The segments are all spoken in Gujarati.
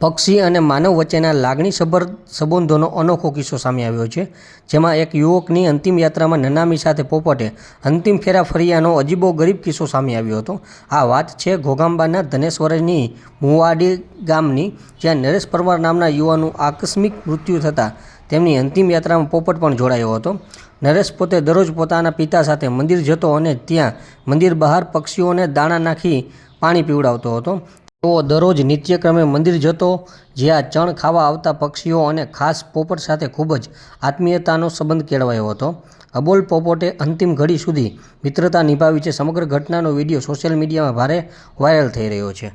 પક્ષી અને માનવ વચ્ચેના લાગણીસભર સંબંધોનો અનોખો કિસ્સો સામે આવ્યો છે, જેમાં એક યુવકની અંતિમ યાત્રામાં નનામી સાથે પોપટે અંતિમ ફેરા ફરિયાનો અજીબો ગરીબ કિસ્સો સામે આવ્યો હતો. આ વાત છે ઘોગાંબાના ધનેશ્વરની મુવાડી ગામની, જ્યાં નરેશ પરમાર નામના યુવાનું આકસ્મિક મૃત્યુ થતાં તેમની અંતિમ યાત્રામાં પોપટ પણ જોડાયો હતો. નરેશ પોતે દરરોજ પોતાના પિતા સાથે મંદિર જતો અને ત્યાં મંદિર બહાર પક્ષીઓને દાણા નાખી પાણી પીવડાવતો હતો. તેઓ દરરોજ નિત્યક્રમે મંદિર જતો જ્યાં ચણ ખાવા આવતા પક્ષીઓ અને ખાસ પોપટ સાથે ખૂબ જ આત્મીયતાનો સંબંધ કેળવાયો હતો. અબોલ પોપટે અંતિમ ઘડી સુધી મિત્રતા નિભાવી છે. સમગ્ર ઘટનાનો વીડિયો સોશિયલ મીડિયામાં ભારે વાયરલ થઈ રહ્યો છે.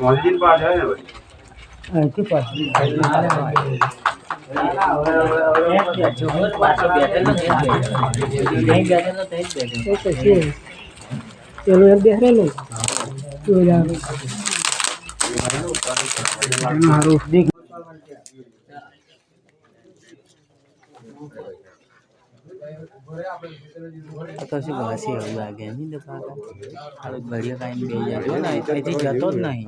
મોલજીન પાસ. આવે ને ભાઈ પેલું એક બેસેલું જોઈ તો શું ઘસી એવું લાગે નહીં દફા ખાલી ઘડીએ કાંઈ બે જાય ને અહીંથી જતો જ નહીં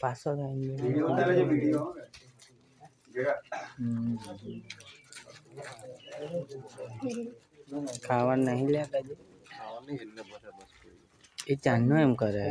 પાછો થાય ખાવાનું નહીં લે એ ચાંદનો એમ કરે.